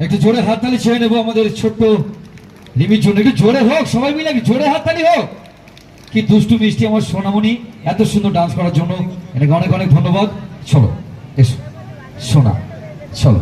একটু জোরে হাততালি ছেড়ে নেব আমাদের ছোট্ট রিমির জন্য। একটু জোরে হোক, সবাই মিলে জোরে হাততালি হোক। কি দুষ্টু মিষ্টি আমার সোনামণি, এত সুন্দর ডান্স করার জন্য। এটাকে অনেক অনেক ধন্যবাদ। চলো, এসো। সোনা, চলো।